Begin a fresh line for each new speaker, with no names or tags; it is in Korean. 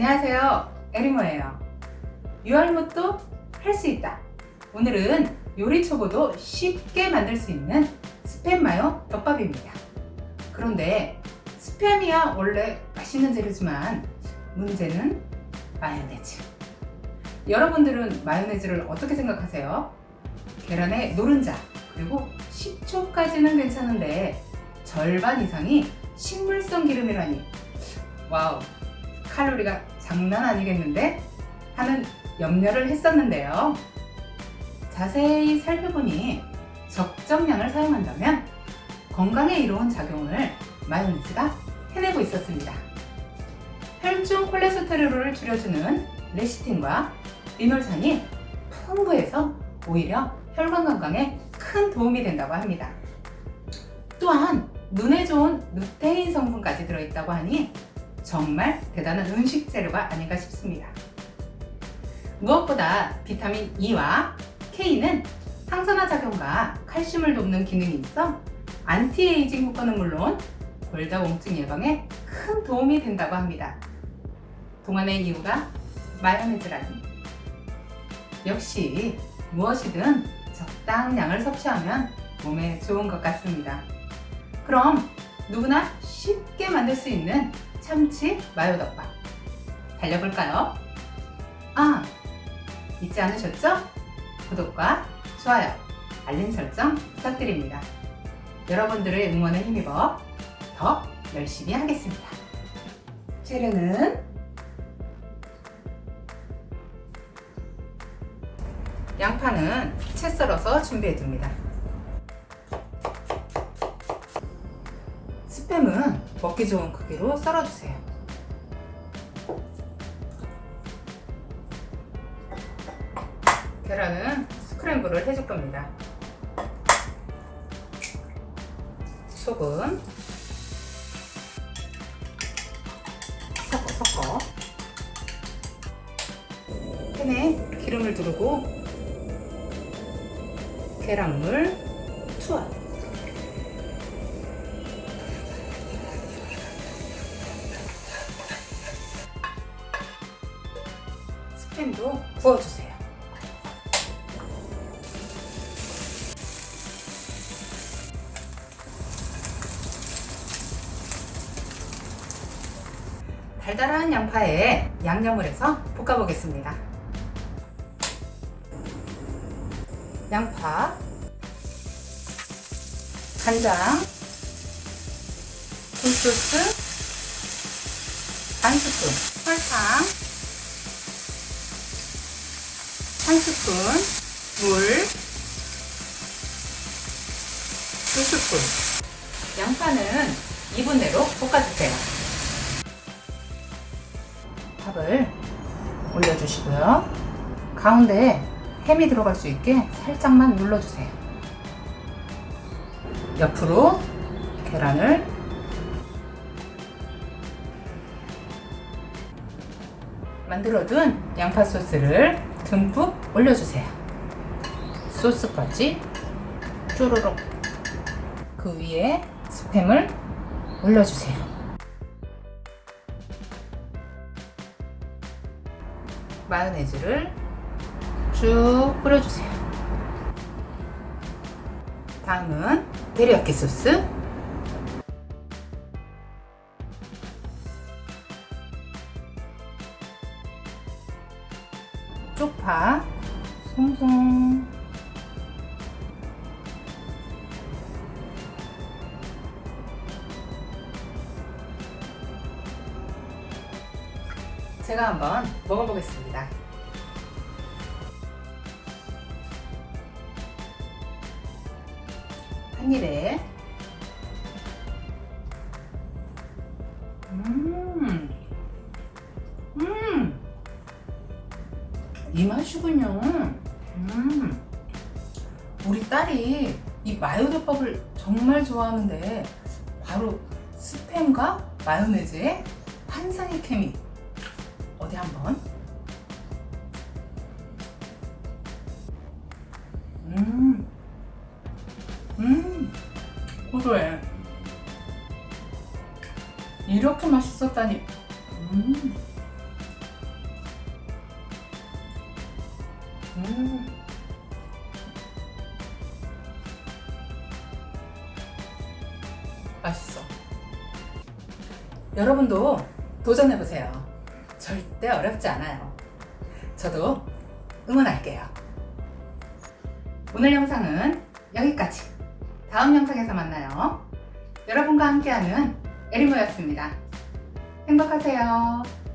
안녕하세요. 에리모예요. 유알못도 할 수 있다. 오늘은 요리 초보도 쉽게 만들 수 있는 스팸 마요 덮밥입니다. 그런데 스팸이야 원래 맛있는 재료지만 문제는 마요네즈. 여러분들은 마요네즈를 어떻게 생각하세요? 계란의 노른자 그리고 식초까지는 괜찮은데 절반 이상이 식물성 기름이라니 와우 칼로리가 장난 아니겠는데? 하는 염려를 했었는데요. 자세히 살펴보니 적정량을 사용한다면 건강에 이로운 작용을 마요네즈가 해내고 있었습니다. 혈중 콜레스테롤을 줄여주는 레시틴과 리놀산이 풍부해서 오히려 혈관 건강에 큰 도움이 된다고 합니다. 또한 눈에 좋은 루테인 성분까지 들어있다고 하니 정말 대단한 음식 재료가 아닌가 싶습니다. 무엇보다 비타민 E와 K는 항산화 작용과 칼슘을 돕는 기능이 있어 안티에이징 효과는 물론 골다공증 예방에 큰 도움이 된다고 합니다. 동안의 이유가 마요네즈라니. 역시 무엇이든 적당량을 섭취하면 몸에 좋은 것 같습니다. 그럼 누구나 쉽게 만들 수 있는 참치 마요덮밥 달려볼까요? 아, 잊지 않으셨죠? 구독과 좋아요, 알림 설정 부탁드립니다. 여러분들의 응원에 힘입어 더 열심히 하겠습니다. 재료는 양파는 채 썰어서 준비해 둡니다. 스팸은 먹기 좋은 크기로 썰어주세요. 계란은 스크램블을 해줄 겁니다. 소금 섞어 섞어 팬에 기름을 두르고 계란물 투하 스팸도 구워주세요. 달달한 양파에 양념을 해서 볶아보겠습니다. 양파, 간장, 굴소스, 반 스푼, 설탕, 한 스푼, 물, 두 스푼. 양파는 2분 내로 볶아주세요. 밥을 올려주시고요. 가운데에 햄이 들어갈 수 있게 살짝만 눌러주세요. 옆으로 계란을 만들어둔 양파 소스를 듬뿍 올려주세요. 소스까지 쪼르륵 그 위에 스팸을 올려주세요. 마요네즈를 쭉 뿌려주세요. 다음은 데리야끼 소스. 쪽파 송송 제가 한번 먹어보겠습니다. 한 입에 이 맛이군요. 음, 우리 딸이 이 마요덮밥을 정말 좋아하는데 바로 스팸과 마요네즈의 환상의 케미. 어디 한번? 음, 음, 고소해. 이렇게 맛있었다니. 음. 음. 맛있어. 여러분도 도전해보세요. 절대 어렵지 않아요. 저도 응원할게요. 오늘 영상은 여기까지. 다음 영상에서 만나요. 여러분과 함께하는 에리모였습니다. 행복하세요.